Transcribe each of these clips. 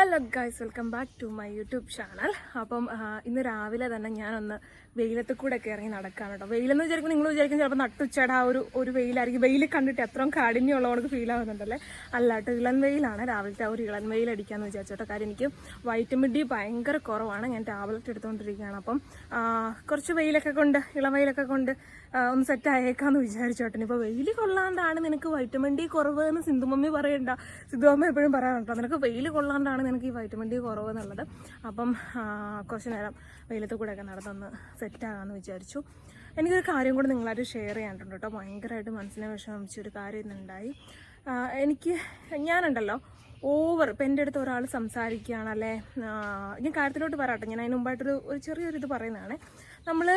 Hello guys welcome back to my YouTube channel appam ഇന്ന് രാവിലെ തന്നെ ഞാനൊന്ന് വെയിലത്ത് കൂടെ ഒക്കെ ഇറങ്ങി നടക്കാൻ കേട്ടോ. വെയിലെന്ന് വിചാരിക്കുമ്പോൾ നിങ്ങൾ വിചാരിക്കും ചിലപ്പോൾ നട്ടുച്ചയുടെ ആ ഒരു ഒരു വെയിലായിരിക്കും. വെയിൽ കണ്ടിട്ട് എത്രയും കാഠിന്യമുള്ളവർക്ക് ഫീൽ ആവുന്നുണ്ടല്ലേ? അല്ലാട്ട് ഇളൻ വെയിലാണ്. രാവിലത്തെ ആ ഒരു ഇളൻ വെയിൽ അടിക്കാന്ന് വിചാരിച്ചോട്ടോ കാര്യം എനിക്ക് വൈറ്റമിൻ ഡി ഭയങ്കര കുറവാണ്. ഞാൻ ടാബ്ലറ്റ് എടുത്തുകൊണ്ടിരിക്കുകയാണ് അപ്പം കുറച്ച് വെയിലൊക്കെ കൊണ്ട് ഇളം വെയിലൊക്കെ കൊണ്ട് ഒന്ന് സെറ്റ് ആയേക്കാന്ന് വിചാരിച്ചോട്ടെ ഇപ്പോൾ വെയിൽ കൊള്ളാണ്ടാണ് നിനക്ക് വൈറ്റമിൻ ഡി കുറവ് എന്ന് സിന്ധുമമ്മി പറയണ്ട. സിന്ധുമമ്മ എപ്പോഴും പറയാറുണ്ടോ നിനക്ക് വെയിൽ കൊള്ളാണ്ടാണ് നിനക്ക് ഈ വൈറ്റമിൻ ഡി കുറവ് എന്നുള്ളത് അപ്പം കുറച്ച് നേരം വെയിലത്ത് കൂടെയൊക്കെ നടന്നൊന്ന് സെറ്റ് ആകാമെന്ന് വിചാരിച്ചു. എനിക്കൊരു കാര്യം കൂടെ നിങ്ങളായിട്ട് ഷെയർ ചെയ്യാനുണ്ട് കേട്ടോ. ഭയങ്കരമായിട്ട് മനസ്സിനെ വിഷമിച്ചൊരു കാര്യം ഇന്നുണ്ടായി എനിക്ക് ഞാനുണ്ടല്ലോ ഓവർ ഇപ്പം എന്റെ അടുത്ത് ഒരാൾ സംസാരിക്കുകയാണ് അല്ലേ ഞാൻ കാര്യത്തിലോട്ട് പറയാട്ടോ. ഞാൻ അതിന് മുമ്പായിട്ടൊരു ഒരു ചെറിയൊരു ഇത് പറയുന്നതാണ് നമ്മൾ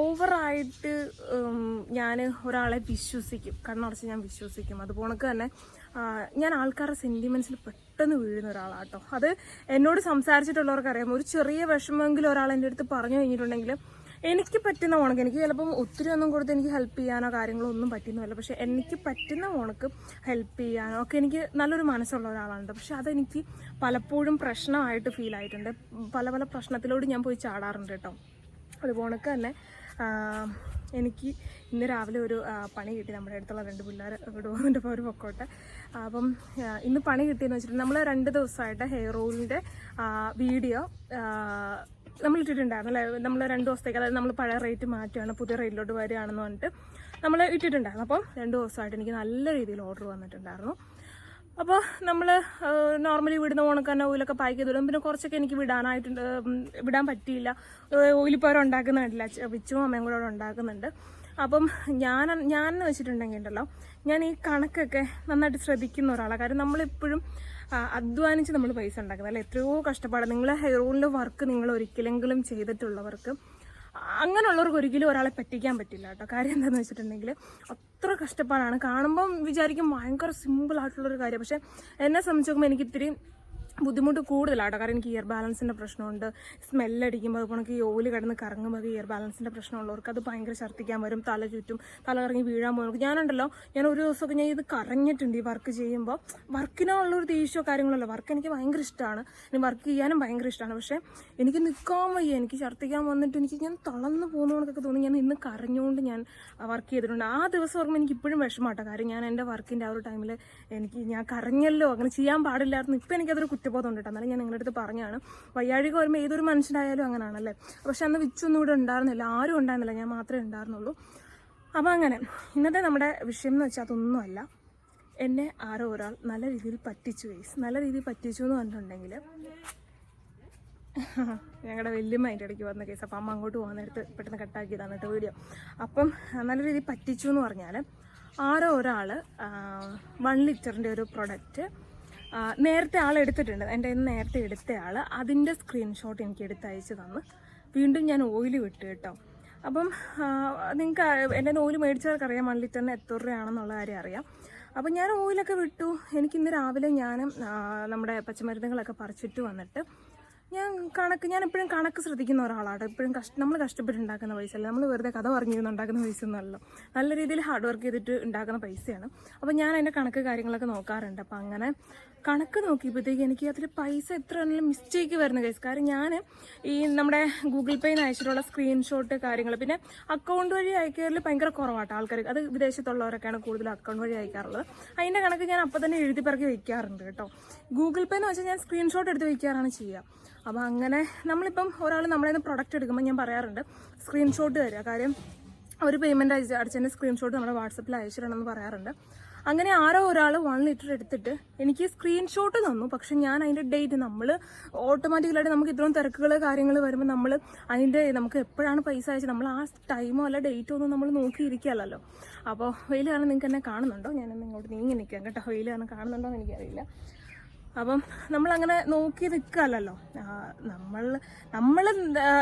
ഓവറായിട്ട് ഞാൻ ഒരാളെ വിശ്വസിക്കും. കണ്ണടച്ച് ഞാൻ വിശ്വസിക്കും. അതുപോണക്ക് തന്നെ ഞാൻ ആൾക്കാരുടെ സെന്റിമെൻസിൽ പെട്ടെന്ന് വീഴുന്ന ഒരാളാട്ടോ. അത് എന്നോട് സംസാരിച്ചിട്ടുള്ളവർക്ക് അറിയാം ഒരു ചെറിയ വിഷമമെങ്കിലും ഒരാൾ എന്റെ അടുത്ത് പറഞ്ഞു കഴിഞ്ഞിട്ടുണ്ടെങ്കിൽ എനിക്ക് പറ്റുന്ന ഉണക്ക് എനിക്ക് ചിലപ്പം ഒത്തിരി ഒന്നും കൊടുത്ത് എനിക്ക് ഹെൽപ്പ് ചെയ്യാനോ കാര്യങ്ങളോ ഒന്നും പറ്റുന്നില്ല പക്ഷെ എനിക്ക് പറ്റുന്ന ഉണക്ക് ഹെൽപ്പ് ചെയ്യാനോ ഒക്കെ എനിക്ക് നല്ലൊരു മനസ്സുള്ള ഒരാളാണ് പക്ഷെ അതെനിക്ക് പലപ്പോഴും പ്രശ്നമായിട്ട് ഫീൽ ആയിട്ടുണ്ട്. പല പല പ്രശ്നത്തിലോട് ഞാൻ പോയി ചാടാറുണ്ട് കേട്ടോ അതുപോലെ തന്നെ. എനിക്ക് ഇന്ന് രാവിലെ ഒരു പണി കിട്ടി. നമ്മുടെ അടുത്തുള്ള രണ്ട് പിള്ളേർ ഇവിടെ പോകുന്നുണ്ട് അപ്പോൾ അവർ പൊക്കോട്ടെ. അപ്പം ഇന്ന് പണി കിട്ടിയെന്ന് വെച്ചിട്ട് നമ്മൾ രണ്ട് ദിവസമായിട്ട് ഹെയർ ഓയിലിന്റെ വീഡിയോ നമ്മൾ ഇട്ടിട്ടുണ്ടായിരുന്നു അല്ലേ? നമ്മൾ രണ്ട് ദിവസത്തേക്ക് അതായത് നമ്മൾ പഴയ റേറ്റ് മാറ്റുകയാണ് പുതിയ റേറ്റിലോട്ട് വരികയാണെന്ന് പറഞ്ഞിട്ട് നമ്മൾ ഇട്ടിട്ടുണ്ടായിരുന്നു. അപ്പം രണ്ട് ദിവസമായിട്ട് എനിക്ക് നല്ല രീതിയിൽ ഓർഡർ വന്നിട്ടുണ്ടായിരുന്നു. അപ്പോൾ നമ്മൾ നോർമലി വിടുന്ന ഓണക്ക് തന്നെ ഓയിലൊക്കെ പാക്ക് ചെയ്ത് വിടും. പിന്നെ കുറച്ചൊക്കെ എനിക്ക് വിടാനായിട്ടുണ്ട് വിടാൻ പറ്റിയില്ല. ഓയിലിപ്പോൾ അവർ ഉണ്ടാക്കുന്നുണ്ടല്ല വിച്ചും അമ്മയും കൂടെ അവിടെ ഉണ്ടാക്കുന്നുണ്ട്. അപ്പം ഞാൻ ഞാൻ എന്ന് വെച്ചിട്ടുണ്ടെങ്കിൽ ഉണ്ടല്ലോ ഞാൻ ഈ കണക്കൊക്കെ നന്നായിട്ട് ശ്രദ്ധിക്കുന്ന ഒരാളാണ് കാരണം നമ്മളിപ്പോഴും അധ്വാനിച്ച് നമ്മൾ പൈസ ഉണ്ടാക്കുന്നത് അല്ലെ? എത്രയോ കഷ്ടപ്പാട്. നിങ്ങൾ ഹെയർ ഓയിലിന്റെ വർക്ക് നിങ്ങൾ ഒരിക്കലെങ്കിലും ചെയ്തിട്ടുള്ളവർക്ക് അങ്ങനെയുള്ളവർക്ക് ഒരിക്കലും ഒരാളെ പറ്റിക്കാൻ പറ്റില്ല കേട്ടോ. കാര്യം എന്താണെന്ന് വെച്ചിട്ടുണ്ടെങ്കിൽ അത്ര കഷ്ടപ്പാടാണ്. കാണുമ്പം വിചാരിക്കും ഭയങ്കര സിമ്പിൾ ആയിട്ടുള്ളൊരു കാര്യം. പക്ഷെ എന്നെ സംബന്ധിച്ച് നോക്കുമ്പോൾ എനിക്ക് ഇത്തിരി ബുദ്ധിമുട്ട് കൂടുതലാണ് കാരണം എനിക്ക് ഇയർ ബാലൻസിന്റെ പ്രശ്നമുണ്ട്. സ്മെല്ലടിക്കുമ്പോൾ അതുപോലെ എനിക്ക് ഓയിൽ കിടന്ന് കറങ്ങുമ്പോൾ ഇയർ ബാലൻസിന്റെ പ്രശ്നമുള്ളവർക്ക് അത് ഭയങ്കര ഛർദ്ദിക്കാൻ വരും. തല ചുറ്റും തല കറങ്ങി വീഴാൻ പോകും ഞാനുണ്ടല്ലോ ഞാൻ ഒരു ദിവസമൊക്കെ ഞാൻ ഇത് കറങ്ങിയിട്ടുണ്ട് ഈ വർക്ക് ചെയ്യുമ്പോൾ വർക്കിനുള്ളൊരു ദേഷ്യമോ കാര്യങ്ങളല്ല വർക്ക് എനിക്ക് ഭയങ്കര ഇഷ്ടമാണ് ഇനി വർക്ക് ചെയ്യാനും ഭയങ്കര ഇഷ്ടമാണ് പക്ഷേ എനിക്ക് നിൽക്കാൻ വയ്യ. എനിക്ക് ഛർദ്ദിക്കാൻ വന്നിട്ട് എനിക്ക് ഞാൻ തളർന്നു പോകുന്നതൊക്കെ തോന്നി. ഞാൻ ഇന്ന് കറഞ്ഞുകൊണ്ട് ഞാൻ വർക്ക് ചെയ്തിട്ടുണ്ട്. ആ ദിവസം ഓർമ്മ എനിക്ക് ഇപ്പോഴും വിഷമാട്ടോ. കാര്യം ഞാൻ എന്റെ വർക്കിന്റെ ആ ഒരു ടൈമിൽ എനിക്ക് ഞാൻ കരഞ്ഞല്ലോ. അങ്ങനെ ചെയ്യാൻ പാടില്ലായിരുന്നു. ഇപ്പം എനിക്കതൊരു കുറ്റബോധം ഉണ്ട് കേട്ടോ. എന്നാലും ഞാൻ നിങ്ങളുടെ അടുത്ത് പറഞ്ഞാണ് വയ്യാഴിക വരുമ്പോൾ ഏതൊരു മനുഷ്യനായാലും അങ്ങനെയാണല്ലേ പക്ഷെ അന്ന് വിച്ചൊന്നും ഇവിടെ ഉണ്ടായിരുന്നില്ല. ആരും ഉണ്ടായിരുന്നില്ല. ഞാൻ മാത്രമേ ഉണ്ടായിരുന്നുള്ളൂ. അപ്പോൾ അങ്ങനെ ഇന്നത്തെ നമ്മുടെ വിഷയം എന്ന് വെച്ചാൽ അതൊന്നുമല്ല എന്നെ ആരോ ഒരാൾ നല്ല രീതിയിൽ പറ്റിച്ചു വേസ് നല്ല രീതിയിൽ പറ്റിച്ചു എന്ന് പറഞ്ഞിട്ടുണ്ടെങ്കിൽ ഞങ്ങളുടെ വല്യമ്മ അതിന്റെ ഇടയ്ക്ക് വന്ന കേസ് അപ്പം അമ്മ അങ്ങോട്ട് പോകുന്ന നേരത്ത് പെട്ടെന്ന് കട്ടാക്കിയതാണ് കേട്ടോ വീഡിയോ അപ്പം നല്ല രീതിയിൽ പറ്റിച്ചു എന്ന് പറഞ്ഞാൽ ആരോ ഒരാൾ വൺ ലിറ്ററിന്റെ ഒരു പ്രൊഡക്റ്റ് നേരത്തെ ആൾ എടുത്തിട്ടുണ്ട്. എന്റെ കയ്യിൽ നേരത്തെ എടുത്ത ആൾ അതിന്റെ സ്ക്രീൻഷോട്ട് എനിക്ക് എടുത്ത് അയച്ച് തന്ന്. വീണ്ടും ഞാൻ ഓയിൽ വിട്ടു കേട്ടോ. അപ്പം നിങ്ങൾക്ക് എന്റെ ഓയിൽ മേടിച്ചവർക്ക് അറിയാം വൺ എത്ര രൂപയാണെന്നുള്ള കാര്യം അറിയാം. അപ്പം ഞാൻ ഓയിലൊക്കെ വിട്ടു. എനിക്ക് ഇന്ന് രാവിലെ ഞാനും നമ്മുടെ പച്ചമരുന്നുകളൊക്കെ പറിച്ചിട്ട് വന്നിട്ട് ഞാൻ കണക്ക് ഞാൻ എപ്പോഴും കണക്ക് ശ്രദ്ധിക്കുന്ന ഒരാളാണ് എപ്പോഴും കഷ്ട നമ്മൾ കഷ്ടപ്പെട്ട് ഉണ്ടാക്കുന്ന പൈസ അല്ല നമ്മൾ വെറുതെ കഥ പറഞ്ഞിരുന്ന് ഉണ്ടാക്കുന്ന പൈസ ഒന്നുമല്ലോ നല്ല രീതിയിൽ ഹാർഡ് വർക്ക് ചെയ്തിട്ട് ഉണ്ടാക്കുന്ന പൈസയാണ്. അപ്പോൾ ഞാൻ അതിന്റെ കണക്ക് കാര്യങ്ങളൊക്കെ നോക്കാറുണ്ട്. അപ്പോൾ അങ്ങനെ കണക്ക് നോക്കിയപ്പോഴത്തേക്ക് എനിക്ക് അതിൽ പൈസ എത്ര ആണെങ്കിലും മിസ്റ്റേക്ക് വരുന്ന കേസ് കാരണം ഞാൻ ഈ നമ്മുടെ ഗൂഗിൾ പേയിൽ അയച്ചിട്ടുള്ള സ്ക്രീൻഷോട്ട് കാര്യങ്ങൾ പിന്നെ അക്കൗണ്ട് വഴി അയക്കാറിൽ ഭയങ്കര കുറവാട്ടോ ആൾക്കാർ അത് വിദേശത്തുള്ളവരൊക്കെയാണ് കൂടുതൽ അക്കൗണ്ട് വഴി അയക്കാറുള്ളത്. അതിന്റെ കണക്ക് ഞാൻ അപ്പം തന്നെ എഴുതി പറക്കി വയ്ക്കാറുണ്ട് കേട്ടോ. ഗൂഗിൾ പേ എന്ന് വെച്ചാൽ ഞാൻ സ്ക്രീൻഷോട്ട് എടുത്ത് വയ്ക്കാറാണ് ചെയ്യുക അപ്പോൾ അങ്ങനെ നമ്മളിപ്പം ഒരാൾ നമ്മളെ പ്രൊഡക്റ്റ് എടുക്കുമ്പോൾ ഞാൻ പറയാറുണ്ട് സ്ക്രീൻഷോട്ട് തരിക കാര്യം ഒരു പേയ്മെന്റ് അയച്ച് അടിച്ചതിന്റെ സ്ക്രീൻഷോട്ട് നമ്മുടെ വാട്സപ്പിൽ അയച്ചിടണമെന്ന് പറയാറുണ്ട്. അങ്ങനെ ആരോ ഒരാൾ വൺ ലിറ്റർ എടുത്തിട്ട് എനിക്ക് സ്ക്രീൻഷോട്ട് തന്നു. പക്ഷെ ഞാൻ അതിന്റെ ഡേറ്റ് നമ്മൾ ഓട്ടോമാറ്റിക്കലായിട്ട് നമുക്ക് ഇത്രയും തിരക്കുകൾ കാര്യങ്ങൾ വരുമ്പോൾ നമ്മൾ അതിന്റെ നമുക്ക് എപ്പോഴാണ് പൈസ അയച്ചത് നമ്മൾ ആ ടൈമോ അല്ല ഡേറ്റോ ഒന്നും നമ്മൾ നോക്കിയിരിക്കുകയല്ലോ അപ്പോൾ വെയിൽ കാരണം നിങ്ങൾക്ക് എന്നെ കാണുന്നുണ്ടോ? ഞാനൊന്ന് ഇങ്ങോട്ട് നീങ്ങി നിൽക്കാം കേട്ടോ. വെയിൽ കാരണം കാണുന്നുണ്ടോ എന്ന് എനിക്കറിയില്ല. അപ്പം നമ്മളങ്ങനെ നോക്കി നിൽക്കുകയല്ലല്ലോ. നമ്മൾ നമ്മൾ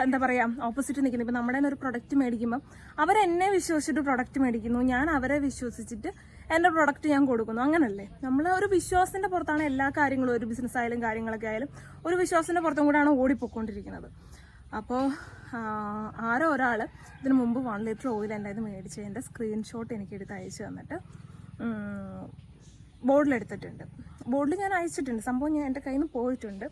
എന്താ പറയുക ഓപ്പോസിറ്റ് നിൽക്കുന്നത് ഇപ്പം നമ്മുടെ ഒരു പ്രൊഡക്റ്റ് മേടിക്കുമ്പം അവരെന്നെ വിശ്വസിച്ചിട്ട് പ്രൊഡക്റ്റ് മേടിക്കുന്നു. ഞാൻ അവരെ വിശ്വസിച്ചിട്ട് എന്റെ പ്രൊഡക്റ്റ് ഞാൻ കൊടുക്കുന്നു. അങ്ങനല്ലേ? നമ്മൾ ഒരു വിശ്വാസത്തിന്റെ പുറത്താണ് എല്ലാ കാര്യങ്ങളും ഒരു ബിസിനസ് ആയാലും കാര്യങ്ങളൊക്കെ ആയാലും ഒരു വിശ്വാസത്തിന്റെ പുറത്തും കൂടെയാണ് ഓടിപ്പോയിക്കൊണ്ടിരിക്കുന്നത്. അപ്പോൾ ആരോ ഒരാൾ ഇതിനു മുമ്പ് വൺ ലിറ്റർ ഓയിൽ എന്റെ ഇത് മേടിച്ചതിന്റെ സ്ക്രീൻഷോട്ട് എനിക്ക് എടുത്ത് അയച്ചു തന്നിട്ട് ബോർഡിലെടുത്തിട്ടുണ്ട് ബോർഡിൽ ഞാൻ അയച്ചിട്ടുണ്ട്. സംഭവം ഞാൻ എന്റെ കയ്യിൽ നിന്ന് പോയിട്ടുണ്ട്.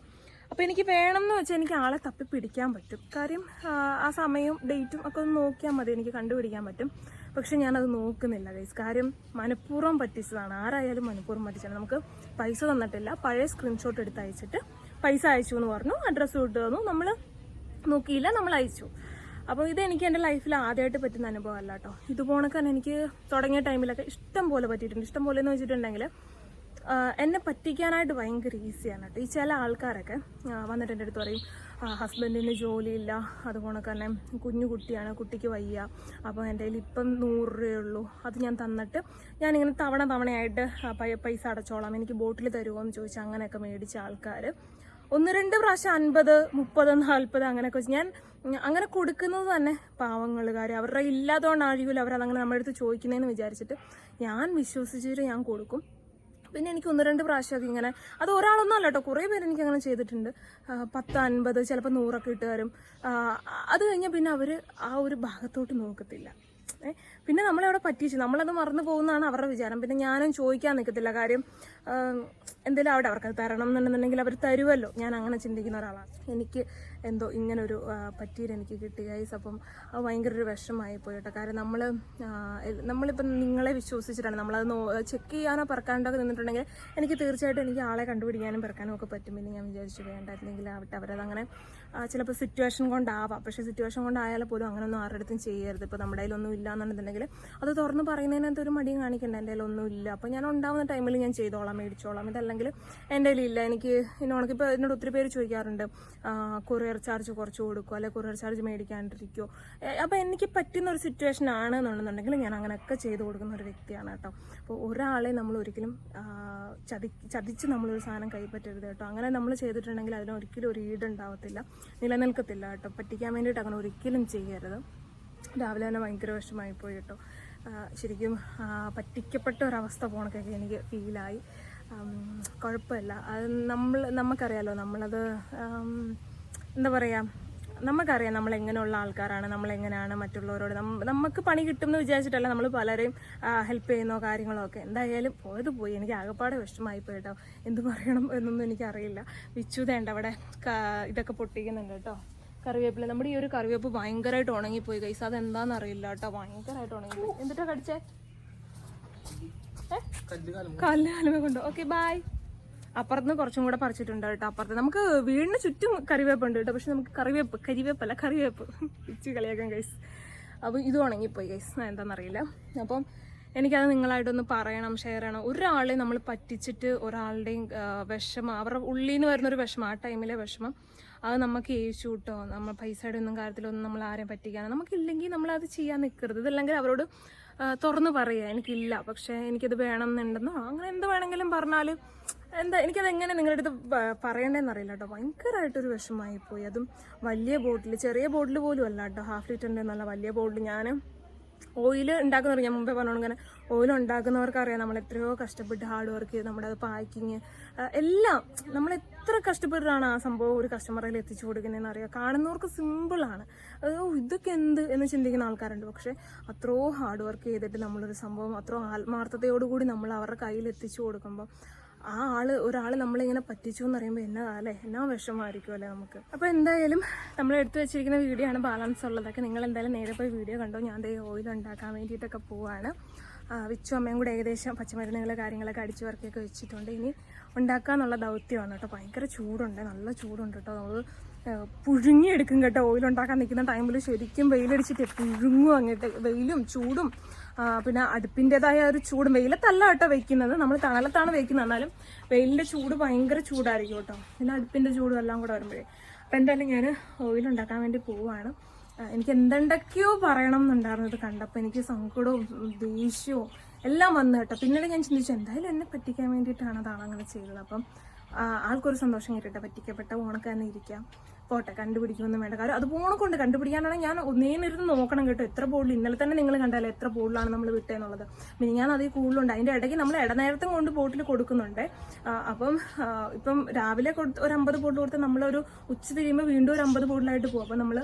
അപ്പോൾ എനിക്ക് വേണം എന്ന് വെച്ചാൽ എനിക്ക് ആളെ തപ്പി പിടിക്കാൻ പറ്റും. കാര്യം ആ, സമയവും ഡേറ്റും ഒക്കെ ഒന്ന് നോക്കിയാൽ മതി. എനിക്ക് കണ്ടുപിടിക്കാൻ പറ്റും. പക്ഷെ ഞാനത് നോക്കുന്നില്ല ഗൈസ്. കാര്യം മനഃപൂർവം പറ്റിച്ചതാണ്. ആരായാലും മനഃപൂർവം പറ്റിച്ചതാണ്. നമുക്ക് പൈസ തന്നിട്ടില്ല. പഴയ സ്ക്രീൻഷോട്ട് എടുത്ത് അയച്ചിട്ട് പൈസ അയച്ചു എന്ന് പറഞ്ഞു. അഡ്രസ്സ് വിട്ടു തന്നു. നമ്മൾ നോക്കിയില്ല. നമ്മൾ അയച്ചു. അപ്പോൾ ഇത് എനിക്ക് എന്റെ ലൈഫിൽ ആദ്യമായിട്ട് പറ്റുന്ന അനുഭവമല്ല കേട്ടോ ഇതുപോണൊക്കെ തന്നെ എനിക്ക് തുടങ്ങിയ ടൈമിലൊക്കെ ഇഷ്ടം പോലെ പറ്റിയിട്ടുണ്ട്. ഇഷ്ടം പോലെ എന്ന് വെച്ചിട്ടുണ്ടെങ്കിൽ എന്നെ പറ്റിക്കാനായിട്ട് ഭയങ്കര ഈസിയാണ് കേട്ടോ ഈ ചില ആൾക്കാരൊക്കെ വന്നിട്ട് എന്റെ അടുത്ത് പറയും ഹസ്ബൻഡിന് ജോലിയില്ല. അതുപോലെ തന്നെ കുഞ്ഞു കുട്ടിയാണ് കുട്ടിക്ക് വയ്യ. അപ്പോൾ എന്റെ കയ്യിൽ ഇപ്പം നൂറ് രൂപയേ ഉള്ളൂ. അത് ഞാൻ തന്നിട്ട് ഞാനിങ്ങനെ തവണ തവണയായിട്ട് പൈസ അടച്ചോളാം. എനിക്ക് ബോട്ടിൽ തരുമോ എന്ന് ചോദിച്ചാൽ അങ്ങനെയൊക്കെ മേടിച്ച ആൾക്കാർ ഒന്ന് രണ്ട് പ്രാവശ്യം അൻപത് മുപ്പത് നാൽപ്പത് അങ്ങനെയൊക്കെ വെച്ച് ഞാൻ അങ്ങനെ കൊടുക്കുന്നത് തന്നെ പാവങ്ങൾ കാര്യം അവരുടെ ഇല്ലാത്തതുകൊണ്ടായിരിക്കുമല്ലോ അവരതങ്ങനെ നമ്മുടെ അടുത്ത് ചോദിക്കുന്നതെന്ന് വിചാരിച്ചിട്ട് ഞാൻ വിശ്വസിച്ചിട്ട് ഞാൻ കൊടുക്കും. പിന്നെ എനിക്ക് ഒന്ന് രണ്ട് പ്രാവശ്യമൊക്കെ ഇങ്ങനെ അത് ഒരാളൊന്നും അല്ല കേട്ടോ കുറേ പേര് എനിക്ക് അങ്ങനെ ചെയ്തിട്ടുണ്ട്. പത്ത് അൻപത് ചിലപ്പോൾ നൂറൊക്കെ ഇട്ട് തരും. അത് കഴിഞ്ഞാൽ പിന്നെ അവർ ആ ഒരു ഭാഗത്തോട്ട് നോക്കത്തില്ല. പിന്നെ നമ്മളവിടെ പറ്റിച്ചു? നമ്മളത് മറന്നു പോകുന്നതാണ് അവരുടെ വിചാരം. പിന്നെ ഞാനും ചോദിക്കാൻ നിൽക്കത്തില്ല കാര്യം എന്തെങ്കിലും അവിടെ അവർക്ക് തരണം എന്നുണ്ടെന്നുണ്ടെങ്കിൽ അവർ തരുമല്ലോ ഞാൻ അങ്ങനെ ചിന്തിക്കുന്ന ഒരാളാണ്. എനിക്ക് എന്തോ ഇങ്ങനൊരു പറ്റിയിട്ട് എനിക്ക് കിട്ടി ഗൈസ് അപ്പം അത് ഭയങ്കര ഒരു വിഷമമായി പോയിട്ടോ കാരണം നമ്മൾ നമ്മളിപ്പം നിങ്ങളെ വിശ്വസിച്ചിട്ടാണ് നമ്മളത് ചെക്ക് ചെയ്യാനോ പറക്കാണ്ടോ നിന്നിട്ടുണ്ടെങ്കിൽ എനിക്ക് തീർച്ചയായിട്ടും എനിക്ക് ആളെ കണ്ടുപിടിക്കാനും പറക്കാനും ഒക്കെ പറ്റും. പിന്നെ ഞാൻ വിചാരിച്ചു വേണ്ടായിരുന്നെങ്കിൽ ആവട്ടെ അവരതങ്ങനെ ചിലപ്പോൾ സിറ്റുവേഷൻ കൊണ്ടാവാം. പക്ഷേ സിറ്റുവേഷൻ കൊണ്ടായാലും പോലും അങ്ങനെയൊന്നും ആരുടെ അടുത്തും ചെയ്യരുത്. ഇപ്പോൾ നമ്മുടെ കയ്യിലൊന്നും ഇല്ല എന്നുണ്ടെന്നുണ്ടെങ്കിൽ അത് തുറന്ന് പറയുന്നതിനകത്ത് ഒരു മടിയും കാണിക്കേണ്ട. എന്റെ കയ്യിലൊന്നും ഇല്ല. അപ്പോൾ ഞാൻ ഉണ്ടാവുന്ന ടൈമിൽ ഞാൻ ചെയ്തോളാം മേടിച്ചോളാം. ഇതല്ലെങ്കിൽ എന്റെ കയ്യിലില്ല എനിക്ക് ഇന്നോണക്ക് ഇപ്പോൾ എന്നോട് ഒത്തിരി പേര് ചോദിക്കാറുണ്ട്. കൊറിയർ ചാർജ് കുറച്ച് കൊടുക്കുമോ അല്ലെങ്കിൽ കൊറിയർ ചാർജ് മേടിക്കാണ്ടിരിക്കുമോ അപ്പോൾ എനിക്ക് പറ്റുന്ന ഒരു സിറ്റുവേഷൻ ആണ് എന്നുണ്ടെന്നുണ്ടെങ്കിൽ ഞാൻ അങ്ങനെയൊക്കെ ചെയ്ത് കൊടുക്കുന്ന ഒരു വ്യക്തിയാണ് കേട്ടോ. അപ്പോൾ ഒരാളെ നമ്മൾ ഒരിക്കലും ചതി ചതിച്ച് നമ്മളൊരു സാധനം കൈപ്പറ്റരുത് കേട്ടോ. അങ്ങനെ നമ്മൾ ചെയ്തിട്ടുണ്ടെങ്കിൽ അതിനൊരിക്കലും ഒരു ഈടുണ്ടാവത്തില്ല. നിലനിൽക്കത്തില്ല കേട്ടോ. പറ്റിക്കാൻ വേണ്ടിയിട്ട് അങ്ങനെ ഒരിക്കലും ചെയ്യരുത്. രാവിലെ തന്നെ ഭയങ്കര വിഷമായി പോയി കേട്ടോ. ശരിക്കും പറ്റിക്കപ്പെട്ട ഒരവസ്ഥ പോണക്കൊക്കെ എനിക്ക് ഫീലായി കുഴപ്പമില്ല. അത് നമ്മൾ നമുക്കറിയാലോ നമ്മളത് എന്താ പറയുക നമുക്കറിയാം നമ്മൾ എങ്ങനെയുള്ള ആൾക്കാരാണ് നമ്മൾ എങ്ങനെയാണ് മറ്റുള്ളവരോട് നമുക്ക് പണി കിട്ടുമെന്ന് വിചാരിച്ചിട്ടല്ല നമ്മൾ പലരെയും ഹെൽപ്പ് ചെയ്യുന്നോ കാര്യങ്ങളോ ഒക്കെ. എന്തായാലും പോയത് പോയി. എനിക്ക് ആകെപ്പാടെ വിഷമമായി പോയി കേട്ടോ എന്ത് പറയണം എന്നൊന്നും എനിക്കറിയില്ല. വിച്ചുതേണ്ട അവിടെ ഇതൊക്കെ പൊട്ടിക്കുന്നുണ്ട് കേട്ടോ കറിവേപ്പില. നമ്മുടെ ഈ ഒരു കറിവേപ്പ് ഭയങ്കരമായിട്ട് ഉണങ്ങിപ്പോയി. കൈസ് അത് എന്താണെന്ന് അറിയില്ല കേട്ടോ ഭയങ്കരമായിട്ട് ഉണങ്ങി എന്നിട്ടാ കടിച്ചേ? കല്ലുകാലമേ കാലുമേ കൊണ്ടോ. ഓക്കെ ബായ് അപ്പുറത്തുനിന്ന് കുറച്ചും കൂടെ പറിച്ചിട്ടുണ്ട് കേട്ടോ അപ്പുറത്ത്. നമുക്ക് വീടിന് ചുറ്റും കറിവേപ്പ് ഉണ്ട് കേട്ടോ പക്ഷെ നമുക്ക് കറിവേപ്പ് കരിവേപ്പല്ല കറിവേപ്പ്. ഇച്ചി കളിയാക്കാൻ ഗൈസ് അപ്പോൾ ഇത് ഉണങ്ങിപ്പോയി ഗൈസ് എന്താണെന്നറിയില്ല അപ്പം എനിക്കത് നിങ്ങളായിട്ടൊന്ന് പറയണം ഷെയർ ചെയ്യണം. ഒരാളെ നമ്മൾ പറ്റിച്ചിട്ട് ഒരാളുടെയും വിഷമം അവരുടെ ഉള്ളിൽ നിന്ന് വരുന്നൊരു വിഷമം ആ ടൈമിലെ വിഷമം അത് നമുക്ക് ഏച്ചു കിട്ടോ. നമ്മൾ പൈസയുടെ ഒന്നും കാര്യത്തിലൊന്നും നമ്മൾ ആരെയും പറ്റിക്കാനോ നമുക്കില്ലെങ്കിൽ നമ്മളത് ചെയ്യാൻ നിൽക്കരുത് ഇതല്ലെങ്കിൽ അവരോട് തുറന്ന് പറയുക എനിക്കില്ല പക്ഷേ എനിക്കത് വേണം എന്നുണ്ടെന്നോ അങ്ങനെ എന്ത് വേണമെങ്കിലും പറഞ്ഞാൽ എന്താ എനിക്കത് എങ്ങനെ നിങ്ങളുടെ അടുത്ത് പറയണ്ടേന്ന് അറിയില്ല കേട്ടോ ഭയങ്കരമായിട്ടൊരു വിഷമമായി പോയി അതും വലിയ ബോട്ടിൽ ചെറിയ ബോട്ടിൽ പോലും അല്ല കേട്ടോ. ഹാഫ് ലിറ്ററിന്റെ നല്ല വലിയ ബോട്ടിൽ ഞാൻ ഓയിൽ ഉണ്ടാക്കുന്നവർ ഞാൻ മുമ്പേ പറഞ്ഞോളൂ ഇങ്ങനെ ഓയിൽ ഉണ്ടാക്കുന്നവർക്ക് അറിയാം നമ്മൾ എത്രയോ കഷ്ടപ്പെട്ട് ഹാർഡ് വർക്ക് ചെയ്ത് നമ്മുടെ പാക്കിങ് എല്ലാം നമ്മൾ എത്ര കഷ്ടപ്പെട്ടിട്ടാണ് ആ സംഭവം ഒരു കസ്റ്റമറിൽ എത്തിച്ചു കൊടുക്കുന്നതെന്ന് അറിയാം. കാണുന്നവർക്ക് സിമ്പിളാണ് ഓ ഇതൊക്കെ എന്ത് എന്ന് ചിന്തിക്കുന്ന ആൾക്കാരുണ്ട്. പക്ഷേ അത്രയോ ഹാർഡ് വർക്ക് ചെയ്തിട്ട് നമ്മളൊരു സംഭവം അത്രയോ ആത്മാർത്ഥതയോടുകൂടി നമ്മൾ അവരുടെ കയ്യിൽ എത്തിച്ചു കൊടുക്കുമ്പോൾ ആ ആൾ ഒരാൾ നമ്മളിങ്ങനെ പറ്റിച്ചു എന്ന് പറയുമ്പോൾ എന്നാ അല്ലേ? എന്നാ വിഷമമായിരിക്കും അല്ലേ നമുക്ക്? അപ്പോൾ എന്തായാലും നമ്മൾ എടുത്തു വെച്ചിരിക്കുന്ന വീഡിയോ ആണ് ബാലൻസ് ഉള്ളതൊക്കെ നിങ്ങൾ എന്തായാലും നേരെ പോയി വീഡിയോ കണ്ടോ? ഞാൻ ദേ ഓയിൽ ഉണ്ടാക്കാൻ വേണ്ടിയിട്ടൊക്കെ പോവാണ്. വിച്ചു അമ്മയും കൂടെ ഏകദേശം പച്ചമരുന്നുകൾ കാര്യങ്ങളൊക്കെ അടിച്ചു വറക്കിയൊക്കെ വെച്ചിട്ടുണ്ട്. ഇനി ഉണ്ടാക്കാന്നുള്ള ദൗത്യമാണ് കേട്ടോ. ഭയങ്കര ചൂടുണ്ട്. നല്ല ചൂടുണ്ട് കേട്ടോ. നമ്മൾ പുഴുങ്ങിയെടുക്കും കേട്ടോ. ഓയിൽ ഉണ്ടാക്കാൻ നിൽക്കുന്ന ടൈമിൽ ശരിക്കും വെയിലടിച്ചിട്ട് പുഴുങ്ങും അങ്ങോട്ട്. വെയിലും ചൂടും. പിന്നെ അടുപ്പിന്റെതായ ഒരു ചൂട്. വെയിലത്തല്ല കേട്ടോ വെക്കുന്നത്. നമ്മൾ തണലത്താണ് വെക്കുന്നത്. എന്നാലും വെയിലിന്റെ ചൂട് ഭയങ്കര ചൂടായിരിക്കും കേട്ടോ. പിന്നെ അടുപ്പിന്റെ ചൂടും എല്ലാം കൂടെ വരുമ്പോഴേ. അപ്പം എന്തായാലും ഞാൻ ഓയിൽ ഉണ്ടാക്കാൻ വേണ്ടി പോവുകയാണ് എനിക്ക് എന്തെന്തൊക്കെയോ പറയണം എന്നുണ്ടായിരുന്നു ഇത് കണ്ടപ്പോൾ എനിക്ക് സങ്കടവും ദേഷ്യവും എല്ലാം വന്നു കേട്ടോ. പിന്നീട് ഞാൻ ചിന്തിച്ചു എന്തായാലും എന്നെ പറ്റിക്കാൻ വേണ്ടിയിട്ടാണ് അതാണ് അങ്ങനെ ചെയ്തത്. അപ്പം ആൾക്കൊരു സന്തോഷം കിട്ടട്ടെ പറ്റിക്കപ്പെട്ട ഓണക്ക് തന്നെ ഇരിക്കാം. പോട്ടെ കണ്ടുപിടിക്കുമെന്നും വേണ്ട കാര്യം. അത് കൊണ്ട് കണ്ടുപിടിക്കാനാണെങ്കിൽ ഞാൻ നേരിരുന്ന് നോക്കണം കേട്ടോ. എത്ര ബോളിൽ ഇന്നലെ തന്നെ നിങ്ങൾ കണ്ടാലോ എത്ര ബോളിലാണ് നമ്മൾ വിട്ടേന്നുള്ളത്. പിന്നെ ഞാൻ അതിൽ കൂടുതലുണ്ട്. അതിന്റെ ഇടയ്ക്ക് നമ്മൾ ഇടനേരത്തും കൊണ്ട് ബോട്ടിൽ കൊടുക്കുന്നുണ്ട്. അപ്പം ഇപ്പം രാവിലെ കൊടുത്ത് ഒരു അമ്പത് ബോട്ടിൽ കൊടുത്ത് നമ്മളൊരു ഉച്ച തിരിയുമ്പോൾ വീണ്ടും ഒരു അമ്പത് ബോട്ടിലായിട്ട് പോകും. അപ്പം നമ്മൾ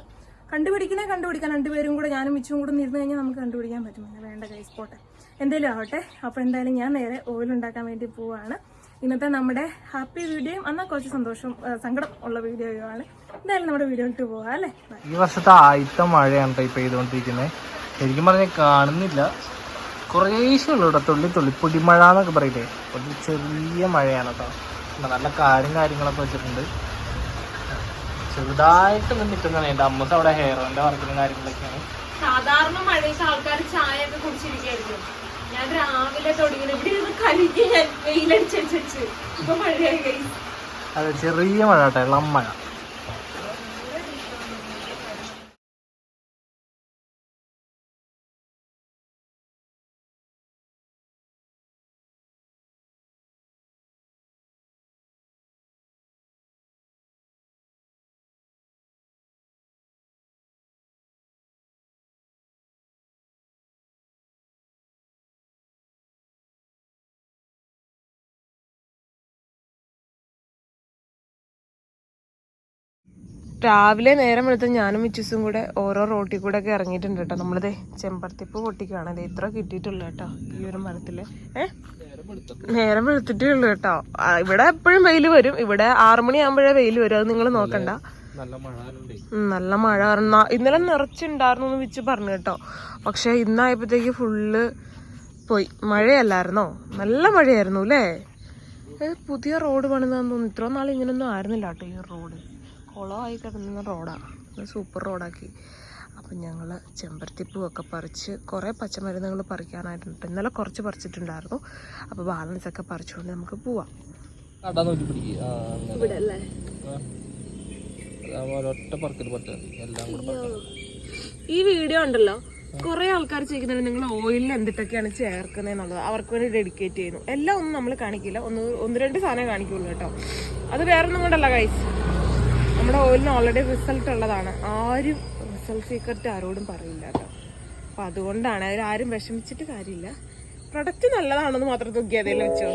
കണ്ടുപിടിക്കണേ കണ്ടുപിടിക്കാൻ രണ്ടുപേരും കൂടെ ഞാനും മിച്ചും കൂടെ ഇരുന്ന് കഴിഞ്ഞാൽ നമുക്ക് കണ്ടുപിടിക്കാൻ പറ്റും. വേണ്ട കൈസ് പോട്ടെ. എന്തേലും ആവട്ടെ. അപ്പോൾ എന്തായാലും ഞാൻ നേരെ ഓയിൽ ഉണ്ടാക്കാൻ വേണ്ടി പോവാണ്. ഇന്നത്തെ നമ്മുടെ ഹാപ്പി വീഡിയോയും എന്നാൽ കുറച്ച് സന്തോഷം സങ്കടം ഉള്ള വീഡിയോയും ആണ് എന്തായാലും നമ്മുടെ വീഡിയോ പോകാം പോവാം അല്ലേ? ഈ വർഷത്തെ ആദ്യത്തെ മഴയാണ് ടൈപ്പ് ചെയ്തുകൊണ്ടിരിക്കുന്നത് ശരിക്കും പറഞ്ഞാൽ കാണുന്നില്ല. കുറേശ്ശേ ഉള്ളൂ ഇവിടെ തുള്ളി തുള്ളി. പൊടിമഴ എന്നൊക്കെ പറയില്ലേ? ഒരു ചെറിയ മഴയാണ് കേട്ടോ നല്ല കാര്യം കാര്യങ്ങളൊക്കെ വെച്ചിട്ടുണ്ട്. ചെറുതായിട്ട് നിൽക്കുന്നതാണ് എന്റെ അമ്മസ് അവിടെ ഹെയർ ഓയിലിന്റെ വർക്കിനും കാര്യങ്ങളൊക്കെയാണ്. സാധാരണ മഴ ആൾക്കാർ ചായ ഒക്കെ കുടിച്ചിരിക്കായിരിക്കും ഞാൻ രാവിലെ തുടങ്ങി ഇവിടെ ഇരുന്ന് വെയിലടിച്ചടിച്ചടിച്ച് ഇപ്പൊ മഴയായി അതെ ചെറിയ മഴ കേട്ടോ ഇളം മഴ രാവിലെ നേരം വെളുത്ത ഞാനും മിച്ചൂസും കൂടെ ഓരോ റോട്ടിൽ കൂടെ ഒക്കെ ഇറങ്ങിയിട്ടുണ്ട് കേട്ടോ. നമ്മളിത് ചെമ്പർത്തിപ്പ് പൊട്ടിക്കാണ് ഇത് ഇത്ര കിട്ടിയിട്ടുള്ളൂ കേട്ടോ ഈ ഒരു മരത്തിൽ. നേരം വെളുത്തിട്ടേ ഉള്ളൂ കേട്ടോ. ഇവിടെ എപ്പോഴും വെയിൽ വരും. ഇവിടെ ആറുമണി ആകുമ്പോഴേ വെയിൽ വരും. അത് നിങ്ങൾ നോക്കണ്ട. നല്ല മഴ ഇന്നലെ നിറച്ചുണ്ടായിരുന്നു എന്ന് വെച്ച് പറഞ്ഞു കേട്ടോ. പക്ഷെ ഇന്നായപ്പോഴത്തേക്ക് ഫുള്ള് പോയി. മഴയല്ലായിരുന്നോ? നല്ല മഴയായിരുന്നു അല്ലേ? പുതിയ റോഡ് പണിതാന്ന് തോന്നുന്നു. ഇത്ര നാൾ ഇങ്ങനൊന്നും ആയിരുന്നില്ല കേട്ടോ ഈ റോഡ്. കുളമായി കിടന്ന റോഡാണ് സൂപ്പർ റോഡാക്കി. അപ്പം ഞങ്ങൾ ചെമ്പരത്തിപ്പൂവൊക്കെ പറിച്ച് കുറേ പച്ചമരുന്നുകൾ പറിക്കാനായിട്ടുണ്ട്. ഇന്നലെ കുറച്ച് പറിച്ചിട്ടുണ്ടായിരുന്നു. അപ്പോൾ ബാലൻസ് ഒക്കെ പറിച്ചുകൊണ്ട് നമുക്ക് പോവാം. ഈ വീഡിയോ ഉണ്ടല്ലോ? കുറെ ആൾക്കാർ ചോദിക്കുന്നുണ്ട് നിങ്ങൾ ഓയിലിൽ എന്തിട്ടൊക്കെയാണ് ചേർക്കുന്നത് എന്നുള്ളത്. അവർക്ക് വേണ്ടി ഡെഡിക്കേറ്റ് ചെയ്യുന്നു. എല്ലാം ഒന്നും നമ്മൾ കാണിക്കില്ല. ഒന്ന് ഒന്ന് രണ്ട് സാധനം കാണിക്കുള്ളൂ കേട്ടോ. അത് വേറെ ഒന്നും കൊണ്ടല്ല ഗൈസ് നമ്മുടെ ഓയിലിന് ഓൾറെഡി റിസൾട്ട് ഉള്ളതാണ്. ആരും റിസൾട്ട് സീക്രട്ട് ആരോടും പറയില്ല കേട്ടോ. അപ്പൊ അതുകൊണ്ടാണ് ആരും വിഷമിച്ചിട്ട് കാര്യമില്ല. പ്രൊഡക്റ്റ് നല്ലതാണെന്ന് മാത്രം തൂക്കി അതേലും വെച്ചോ.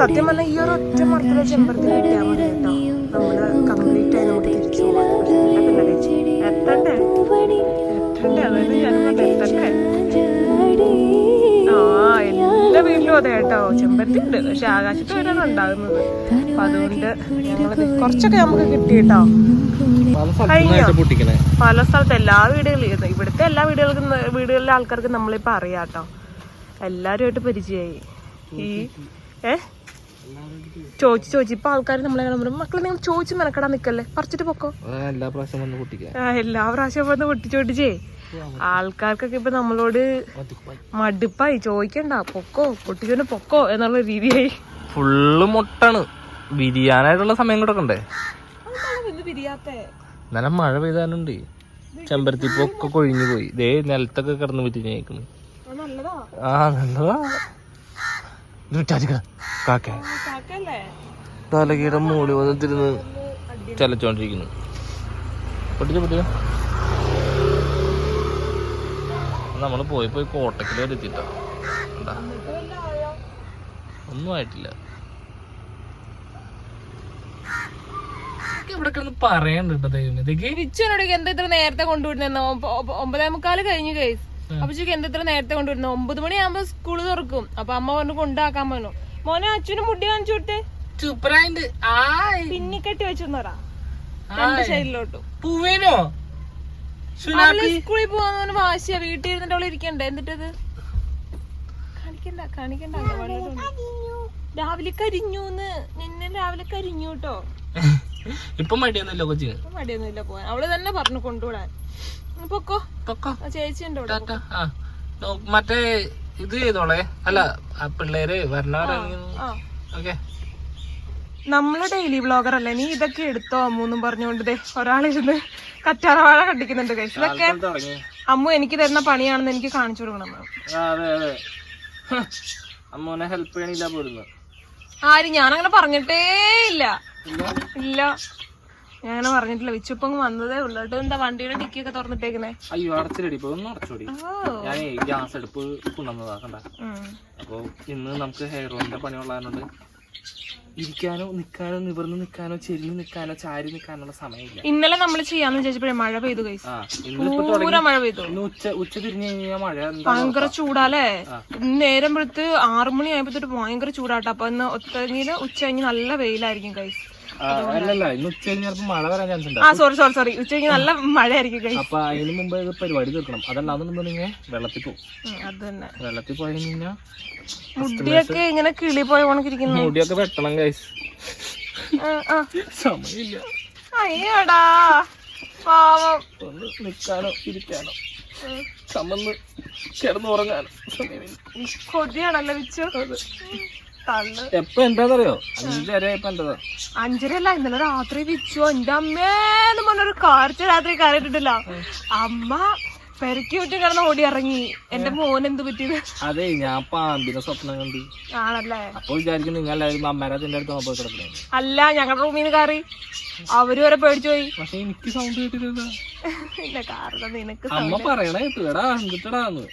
സത്യം പറഞ്ഞാൽ ഈ ഒരു ഒറ്റ മരത്തിലെ ചെമ്പരത്തി കിട്ടിയാൽ മതി കേട്ടോ. നമ്മൾ കംപ്ലീറ്റ് എത്തണ്ടേ? ആ അതെ കേട്ടോ ചെമ്പരത്തി ഉണ്ട് പക്ഷെ ആകാശത്ത് വരാണ് ഉണ്ടാകുന്നത് അപ്പൊ അതുകൊണ്ട് കുറച്ചൊക്കെ നമുക്ക് കിട്ടി കേട്ടോ പല സ്ഥലത്ത് എല്ലാ വീടുകളിലും ഇവിടുത്തെ എല്ലാ വീടുകൾക്കും വീടുകളിലെ ആൾക്കാർക്ക് നമ്മളിപ്പോ അറിയാം കേട്ടോ എല്ലാരുമായിട്ട് പരിചയമായി. ഈ ഏ? ചോദിച്ച് ചോദിച്ചു ഇപ്പൊ ആൾക്കാർ നമ്മളെ കാണുമ്പോൾ മക്കളെ നിങ്ങൾ ചോദിച്ചു മെനക്കെടാൻ നിക്കല്ലേ? പറിച്ചിട്ട് പൊക്കോ? എല്ലാ പ്രാവശ്യം വന്ന് പൊട്ടിക്കാൻ ആ, എല്ലാ പ്രാവശ്യം വന്ന് പൊട്ടിച്ച് പൊട്ടിച്ചേ ആൾക്കാർക്കൊക്കെ ഇപ്പൊ നമ്മളോട് മടുപ്പായി. ചോദിക്കണ്ട പൊക്കോ പൊട്ടിച്ചോണ്ട് പൊക്കോ എന്നുള്ള രീതിയായി. ഫുള്ള് മുട്ടാണ്. വിരിയാനായിട്ടുള്ള സമയം കൂടെ ഉണ്ടേ. നല്ല മഴ പെയ്താലുണ്ട്. ചെമ്പരത്തിപ്പൊക്കെ കൊഴിഞ്ഞു പോയി. ദേ നിലത്തൊക്കെ കിടന്ന് പറ്റി ഞാൻ ആ നല്ലതാ. കാക്ക. കാക്കല്ലേ മൂളി മൂടി വന്നിട്ടിരുന്ന് ചലച്ചോണ്ടിരിക്കുന്നു. പൊട്ടിച്ച പൊട്ടിച്ച നമ്മൾ പോയി പോയി കോട്ടക്കിൽ വരെ എത്തിട്ടോ ഒന്നും ആയിട്ടില്ല. ഇവിടെ കിടന്ന് പറയണ്ട കേട്ടോ ദൈവം ഇതൊക്കെ വിച്ചനോട് എന്താ ഇത്ര നേരത്തെ കൊണ്ടുവിടുന്ന ഒമ്പതേ മുക്കാൽ കഴിഞ്ഞു കേസ് അപ്പൊ ചോദിക്കും എന്തെത്ര നേരത്തെ കൊണ്ടുവരുന്നു? ഒമ്പത് മണിയാകുമ്പോ സ്കൂൾ തുറക്കും. അപ്പൊ അമ്മ പറഞ്ഞു കൊണ്ടാക്കാൻ പറഞ്ഞു. മോനെ അച്ഛനും മുടി കാണിച്ചു കൊടുത്തേ. സൂപ്പറായിട്ട് ആയ് പിന്നിക്കെട്ടി വെച്ചു രണ്ട് സൈഡിലോട്ടും പൂവേനോ? സ്കൂളിൽ പോവാന്ന് വാശിയ വീട്ടിൽ ഇരുന്നിട്ട് അവൾ ഇരിക്കണ്ടേ? എന്നിട്ടത്? കാണിക്കണ്ട കാണിക്കണ്ട. രാവിലെ കരിഞ്ഞൂന്ന്. നിന്നെ രാവിലെ കരിഞ്ഞു കേട്ടോ. ഇപ്പൊ മടിയൊന്നുമില്ല കൊച്ചിന്. ഇപ്പൊ മടിയൊന്നുമില്ല പോവാൻ. അവൾ തന്നെ പറഞ്ഞു കൊണ്ടുവിടാൻ. പൊക്കോ? പൊക്കോ. ചേച്ചി ഉണ്ട് ഇവിടെ. മറ്റേ ഇത് ചെയ്തോളെ. അല്ല പിള്ളേര് വരണവരാണെങ്കിൽ നമ്മളെ ഓക്കെ. നമ്മൾ ഡെയിലി ബ്ലോഗർ അല്ലേ? നീ ഇതൊക്കെ എടുത്തോ അമ്മൂന്നും പറഞ്ഞുകൊണ്ട് ദേ ഒരാളിരുന്ന് കറ്റാറവാഴ കണ്ടിക്കുന്നുണ്ട് guys. ഇതൊക്കെ അമ്മു എനിക്ക് തരുന്ന പണിയാണെന്ന് എനിക്ക് കാണിച്ചു കൊടുക്കണം അമ്മൂനെ ഹെൽപ്പ് ചെയ്യണില്ല ആര്? ഞാനങ്ങനെ പറഞ്ഞിട്ടേ ഇല്ല ഇല്ല. ഞാൻ അങ്ങനെ പറഞ്ഞിട്ടില്ല. വിച്ചുപ്പം വന്നതേ ഉള്ളു. കേട്ടോ എന്താ വണ്ടിയുടെ ഡിക്കിയൊക്കെ തുറന്നിട്ടേക്കുന്നേ? അയ്യോ അടച്ചിലടി ഇപ്പൊ ഒന്ന് അടച്ചോടി. ഞാൻ ഗ്യാസ് അടുപ്പ് കൊണ്ടുവന്നതാ കണ്ട. അപ്പൊ ഇന്ന് നമുക്ക് ഹെയർ ഓയിലിന്റെ പണി ഉള്ളതുകൊണ്ട് ഇരിക്കാനോ നിൽക്കാനോ നിവർന്ന് നിക്കാനോ ചെരിഞ്ഞ് നിക്കാനോ ചാരി നിക്കാനുള്ള സമയമില്ല. ഇന്നലെ നമ്മൾ ചെയ്യാന്ന് വിചാരിച്ചപ്പോഴേ മഴ പെയ്തു പൂര മഴ പെയ്തു. ഉച്ച ഉച്ച തിരിഞ്ഞു കഴിഞ്ഞാൽ മഴ ഭയങ്കര ചൂടാല്ലേ? നേരം വെളുത്ത് ആറുമണി ആയപ്പോഴത്തേട്ട് ഭയങ്കര ചൂടാട്ടോ. അപ്പൊ ഇന്ന് ഒത്തങ്ങിയിൽ ഉച്ച കഴിഞ്ഞ് നല്ല വെയിലായിരിക്കും കൈസ് അല്ലല്ല ഇന്ന് ഉച്ച കഴിഞ്ഞാൽ മഴ വരാൻ ചാൻസ് ഉണ്ട്. ആ സോറി സോറി സോറി ഉച്ച കഴിഞ്ഞ് നല്ല മഴയായിരിക്കും കൈസ് അപ്പൊ അതിന് മുമ്പ് ഇത് പരിപാടി തീർക്കണം. അതല്ലാന്നുണ്ടെങ്കിൽ വെള്ളത്തിൽ പോകും അത് തന്നെ. വെള്ളത്തിൽ പോയി കഴിഞ്ഞാൽ മുടിയൊക്കെ ഇങ്ങനെ കിളി പോയ മുടിയൊക്കെ വെട്ടണം. സമയമില്ല. അയ്യടാ പാവം. ഒന്ന് നിൽക്കാനോ ഇരിക്കാനോ. ചമ്മന്ന് കിടന്നുറങ്ങാനോ സമയമില്ല. കൊതിയാണല്ലോ വിച്ചു. എപ്പൊ എന്താന്നറിയോ? അഞ്ചര ഇപ്പൊ എന്താ? അഞ്ചരല്ല ഇന്നലെ രാത്രി വിച്ചു എന്റെ അമ്മേന്ന് പറഞ്ഞൊരു കാർച്ച രാത്രി കയറിയിട്ടില്ല അമ്മ പെരക്കി വിട്ട് കിടന്ന് ഓടി ഇറങ്ങി എന്റെ മോൻ എന്ത് പറ്റിയത് അതെ ഞാൻ പാമ്പിനെ സ്വപ്നം കണ്ടി. ആണല്ലേ? അപ്പൊ വിചാരിക്കും നിങ്ങൾ എല്ലാവരും അമ്മേരത്തിന്റെ അടുത്ത് പോയി കിടക്കണേ. അല്ല ഞങ്ങളുടെ റൂമിൽ നിന്ന് കയറി അവർ വരെ പേടിച്ചു പോയി. പക്ഷെ എനിക്ക് സൗണ്ട് കേട്ടിട്ടില്ല. കാരണം നിനക്ക് അമ്മ പറയണ കേട്ടു. എടാ എന്തിട്ടടാന്ന്.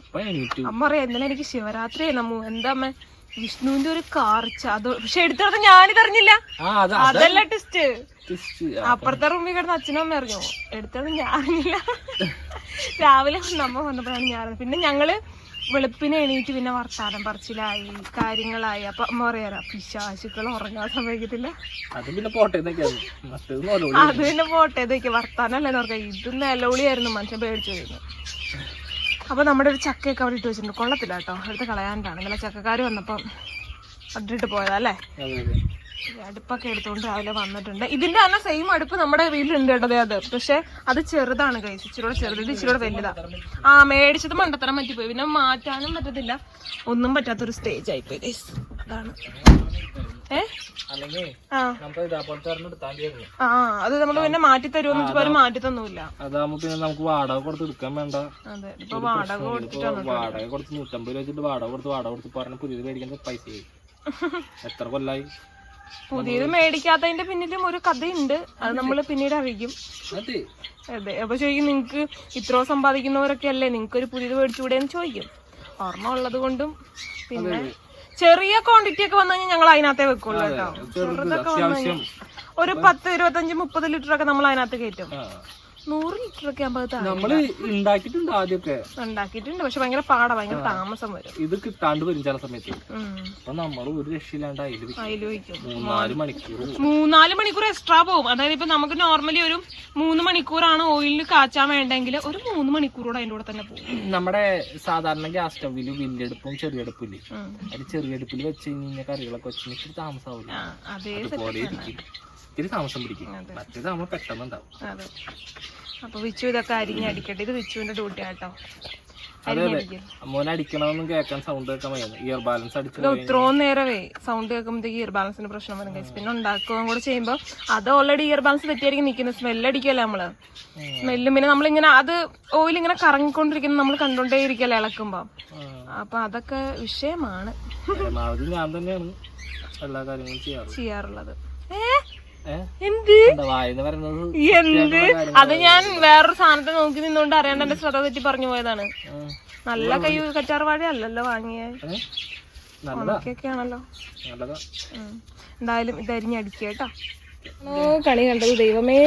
അപ്പൊ എണീറ്റു. അമ്മ പറയാ ഇന്നലെ എനിക്ക് ശിവരാത്രി നമ്മ എന്താ അമ്മ? വിഷ്ണുവിന്റെ ഒരു കാർച്ച. അത് പക്ഷെ എടുത്തിടത്ത് ഞാനിതറിഞ്ഞില്ല അതല്ല ടെസ്റ്റ്. അപ്പുറത്തെ റൂമിൽ കിടന്ന് അച്ഛനും അമ്മ അറിഞ്ഞു? എടുത്തത് ഞാനില്ല രാവിലെ നമ്മ അമ്മ വന്നപ്പോഴാണ് ഞാൻ പിന്നെ ഞങ്ങൾ വെളുപ്പിനെ എണീറ്റ് പിന്നെ വർത്താനം പറച്ചിലായി കാര്യങ്ങളായി. അപ്പൊ അമ്മ പറയാ പിശാശുക്കൾ ഉറങ്ങാൻ സമയത്തില്ല അത് പിന്നെ പോട്ടെ എന്നൊക്കെയാണ് മറ്റേത് നോലോളി അത് പിന്നെ പോട്ടെ ഇതൊക്കെ വർത്താനല്ലേ ഓർക്കാം. ഇത് നിലവിളിയായിരുന്നു മനുഷ്യൻ പേടിച്ചു വരുന്നു. അപ്പൊ നമ്മുടെ ഒരു ചക്കയൊക്കെ അവിടെ ഇട്ട് വെച്ചിട്ടുണ്ട്. കൊള്ളത്തില്ല കേട്ടോ. എടുത്ത് കളയാനാണ് ഇന്നലെ ചക്കക്കാർ വന്നപ്പം അതിട്ട് പോയതല്ലേ അടുപ്പൊക്കെ എടുത്തുകൊണ്ട് രാവിലെ വന്നിട്ടുണ്ട്. ഇതിന്റെ തന്നെ സെയിം അടുപ്പ് നമ്മുടെ വീട്ടിലുണ്ട് കേട്ടത് അത്. പക്ഷെ അത് ചെറുതാണ് കൈസ് ഇച്ചിരി ചെറുത്. ഇത് ഇച്ചിരി വലുതാ. ആ മേടിച്ചത് മണ്ടത്തരം പറ്റിപ്പോയി. പിന്നെ മാറ്റാനും പറ്റത്തില്ല. ഒന്നും പറ്റാത്തൊരു സ്റ്റേജ് ആയിപ്പോയി. അതാണ്. ആ. അത് നമ്മൾ പിന്നെ മാറ്റി തരുമെന്ന് അവർ മാറ്റി തന്നൂല്ല അതാകുമ്പോ പിന്നെ നമുക്ക് വാടക കൊടുത്ത് എടുക്കാൻ വേണ്ട. അതെ ഇപ്പൊ വാടക ഇതിപ്പോ വാടക കൊടുത്ത് നൂറ്റമ്പത് രൂപ വെച്ചിട്ട് വാടക കൊടുത്ത് വാടക കൊടുത്ത് പറഞ്ഞ പുതിയത് മേടിക്കാൻ പൈസ എത്ര കൊല്ലായി? പുതിയത് മേടിക്കാത്തതിന്റെ പിന്നിലും ഒരു കഥയുണ്ട്. അത് നമ്മൾ പിന്നീട് അറിയിക്കും. അതെ. അതെ അപ്പൊ ചോദിക്കും നിങ്ങക്ക് ഇത്ര സമ്പാദിക്കുന്നവരൊക്കെ അല്ലേ? നിങ്ങക്ക് ഒരു പുതിയത് മേടിച്ചുകൂടെ എന്ന് ചോദിക്കും. ഓർമ്മ ഉള്ളത് കൊണ്ടും പിന്നെ ചെറിയ ക്വാണ്ടിറ്റി ഒക്കെ വന്നു കഴിഞ്ഞാൽ ഞങ്ങൾ അതിനകത്തെ വെക്കുള്ളൂ കേട്ടോ ചെറുതൊക്കെ വന്നു കഴിഞ്ഞാൽ ഒരു പത്ത് ഇരുപത്തഞ്ച് മുപ്പത് ലിറ്റർ ഒക്കെ നമ്മൾ അതിനകത്ത് കയറ്റും. നൂറ് ലിറ്റർ ഒക്കെ നമ്മൾ ഉണ്ടാക്കിയിട്ടുണ്ട് ആദ്യമൊക്കെ. ഉണ്ടാക്കിയിട്ടുണ്ട്. പക്ഷെ ഭയങ്കര പാടാ ഭയങ്കര താമസം വരും. ഇത് കിട്ടാണ്ട് വരും ചില സമയത്ത്. അപ്പൊ നമ്മൾ ഒരു രക്ഷയില്ലാണ്ട് മൂന്നാൽ മണിക്കൂർ. മൂന്നാൽ മണിക്കൂർ എക്സ്ട്രാ പോകും അതായത് ഇപ്പൊ നമുക്ക് നോർമലി ഒരു മൂന്ന് മണിക്കൂറാണ് ഓയിലിൽ കാച്ചാൻ വേണ്ടെങ്കിൽ ഒരു മൂന്ന് മണിക്കൂറോടെ അതിന്റെ കൂടെ തന്നെ പോകും നമ്മുടെ സാധാരണ ഗ്യാസ് സ്റ്റവിൽ വലിയടുപ്പും ചെറിയടുപ്പും ഇല്ലേ ഉം. അതിൽ ചെറിയടുപ്പിൽ വെച്ച് കഴിഞ്ഞാൽ കറികളൊക്കെ വെച്ചിട്ട് താമസാവില്ല താമസമാവില്ല അതേ ഇത്തിരി താമസം പിടിക്കും. മറ്റേതാകുമ്പോൾ പെട്ടെന്ന് ഉണ്ടാവും അതെ. അപ്പൊ വിച്ചു ഇതൊക്കെ അരിഞ്ഞടിക്കട്ടെ ഇത് വിച്ചുവിന്റെ ഡ്യൂട്ടി ആട്ടോ അതെ അതെ. മോനെ അടിക്കണമെന്നും കേൾക്കാൻ സൗണ്ട് കേൾക്കാൻ ഇയർ ബാലൻസ് അടിച്ചു ഇത് ഇത്രയും നേരമേ സൗണ്ട് കേൾക്കുമ്പോഴത്തേക്ക് ഇയർ ബാലൻസിന് പ്രശ്നം വരും കഴിച്ചു പിന്നെ ഉണ്ടാക്കുകയും കൂടെ ചെയ്യുമ്പോൾ അത് ഓൾറെഡി ഇയർ ബാലൻസ് തെറ്റിയായിരിക്കും നിൽക്കുന്നത്. സ്മെല്ല് അടിക്കല്ലേ നമ്മൾ? സ്മെല്ലും പിന്നെ നമ്മളിങ്ങനെ അത് ഓയിൽ ഇങ്ങനെ കറങ്ങിക്കൊണ്ടിരിക്കുന്നത് നമ്മൾ കണ്ടോണ്ടേ ഇരിക്കല്ലേ ഇളക്കുമ്പോ അപ്പൊ അതൊക്കെ വിഷയമാണ്. ഞാൻ തന്നെയാണ് എല്ലാ കാര്യങ്ങളും ചെയ്യാറ്. ചെയ്യാറുള്ളത്. ഏഹ് എന്ത്? അത് ഞാൻ വേറൊരു സാധനത്തെ നോക്കി നിന്നുകൊണ്ട് അറിയാണ്ട് എന്റെ ശ്രദ്ധ തെറ്റി പറഞ്ഞു പോയതാണ്. നല്ല കൈ കറ്റാർ വാഴ അല്ലല്ലോ വാങ്ങിയ ആണല്ലോ എന്തായാലും ഇത് അരിഞ്ഞടിക്കുക കേട്ടോ. ഓ കളി കണ്ടത് ദൈവമേ.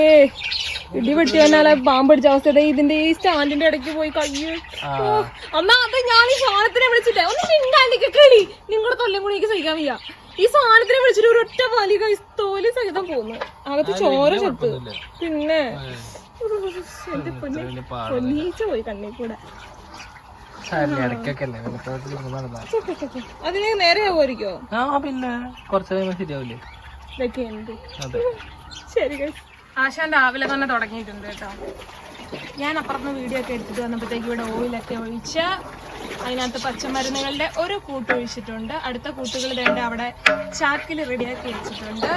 ഇടി വെട്ടിയാലെ പാമ്പടിച്ച അവസ്ഥ. ഇതിന്റെ ഈ സ്റ്റാൻഡിന്റെ ഇടയ്ക്ക് പോയി കയ്യ്. അന്നാ അത് ഞാൻ ഈ സാധനത്തിനെ വിളിച്ചിട്ടേ. ഒന്ന് മിണ്ടാണ്ടിക്ക് കളി. നിങ്ങളുടെ തൊല്ലം കൂടി എനിക്ക് സഹിക്കാൻ വയ്യ. ഈ സാധനത്തിനെ വിളിച്ചിട്ട് ഒരു ഒറ്റ വലി കൈ തോൽ സഹിതം പോകുന്നു അകത്ത് ചോര ചത്ത്. പിന്നെ എന്റെ പൊന്നെ പൊന്നീച്ച പോയി കണ്ണി കൂടെ. സാരില്ല, ഇടയ്ക്കൊക്കെ അല്ലേ? വല്ലപ്പോഴൊക്കെ അതിന് നേരെ ആവുമായിരിക്കോ ആ പിന്നെ. കുറച്ച് ശരിയാവില്ലേ ഇതൊക്കെ എന്ത്? അതെ. ശരി ആശാൻ രാവിലെ തന്നെ തുടങ്ങിയിട്ടുണ്ട് കേട്ടോ. ഞാൻ അപ്പുറത്ത് വീഡിയോ ഒക്കെ എടുത്തിട്ട് വന്നപ്പോഴത്തേക്ക് ഇവിടെ ഓയിലൊക്കെ ഒഴിച്ച് അതിനകത്ത് പച്ചമരുന്നുകളുടെ ഒരു കൂട്ട് ഒഴിച്ചിട്ടുണ്ട്. അടുത്ത കൂട്ടുകൾ രണ്ട് അവിടെ ചാക്കിൽ റെഡിയാക്കി വെച്ചിട്ടുണ്ട്.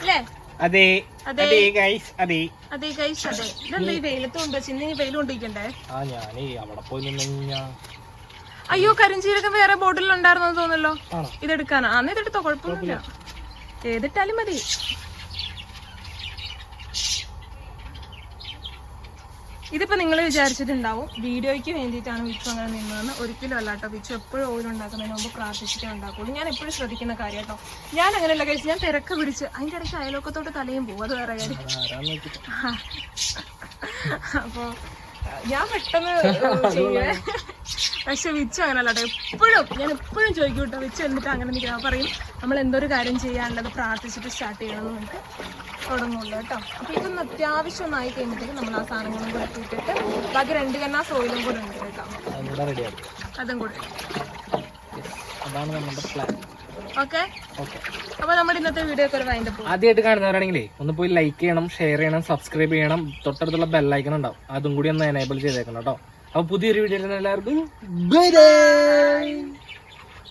അല്ലേ? അതെ. അതെ. ഗൈസ് അതെ. അതെ ഗൈസ് അതെ. ഇതെന്താ ഈ വെയിലത്തുണ്ട് ചിന്ന ഈ വെയിൽ കൊണ്ടിരിക്കണ്ടേ? ആ ഞാനേ അവിടെ പോയി നിന്നാ അയ്യോ കരിഞ്ചീരകം വേറെ ബോട്ടിലുണ്ടായിരുന്നു തോന്നല്ലോ ഇതെടുക്കാനാ? അന്ന് ഇതെടുത്തോ കുഴപ്പമൊന്നുമില്ല. ഏതിട്ടാലും മതി. ഇതിപ്പോ നിങ്ങൾ വിചാരിച്ചിട്ടുണ്ടാവും വീഡിയോയ്ക്ക് വേണ്ടിയിട്ടാണ് വിച്ചു അങ്ങനെ നിന്നതെന്ന് ഒരിക്കലും അല്ല കേട്ടോ വിച്ചു എപ്പോഴും ഓയിൽ ഉണ്ടാക്കുന്നതിന് മുമ്പ് പ്രാർത്ഥിച്ചിട്ടേ ഉണ്ടാക്കുള്ളൂ. ഞാൻ എപ്പോഴും ശ്രദ്ധിക്കുന്ന കാര്യം കേട്ടോ ഞാൻ അങ്ങനെയല്ല കഴിച്ച് ഞാൻ തിരക്ക് പിടിച്ച് അതിന്റെ ഇടയ്ക്ക് അയലോക്കത്തോട്ട് തലയും പോകും അത് വേറെ കാര്യം. അപ്പോൾ അപ്പൊ ഞാൻ പെട്ടെന്ന് ചെയ്യുവേ പക്ഷെ വിച്ചു അങ്ങനല്ല അല്ലാട്ടോ എപ്പോഴും ഞാൻ എപ്പോഴും ചോദിക്കും കേട്ടോ വിച്ചു എന്നിട്ട് അങ്ങനെ നിൽക്കുക പറയും നമ്മൾ എന്തൊരു കാര്യം ചെയ്യാനുള്ളത് പ്രാർത്ഥിച്ചിട്ട് സ്റ്റാർട്ട് ചെയ്യണം എന്ന് തുടങ്ങുള്ളൂ കേട്ടോ. അപ്പൊ ഇതൊന്ന് അത്യാവശ്യം ഒന്നായി കഴിയുമ്പോഴത്തേക്ക് നമ്മൾ ആ സാധനങ്ങളും കൂടെ ഇട്ടിട്ട് ബാക്കി രണ്ട് കന്നാ സോയിലും കൂടെ ഉണ്ട് കേട്ടോ. അതും കൂടെ. അതാണ് നമ്മുടെ പ്ലാൻ ഓക്കെ ഓക്കെ അപ്പൊ നമ്മുടെ ഇന്നത്തെ വീഡിയോ ഒക്കെ വൈൻഡ് ആദ്യമായിട്ട് കാണുന്നവരാണെങ്കിലേ ഒന്ന് പോയി ലൈക്ക് ചെയ്യണം ഷെയർ ചെയ്യണം സബ്സ്ക്രൈബ് ചെയ്യണം. തൊട്ടടുത്തുള്ള ബെല്ലൈക്കൺ ഉണ്ടാവും. അതും കൂടി ഒന്ന് എനേബിൾ ചെയ്തേക്കണം കേട്ടോ. അപ്പൊ പുതിയൊരു വീഡിയോ എല്ലാവർക്കും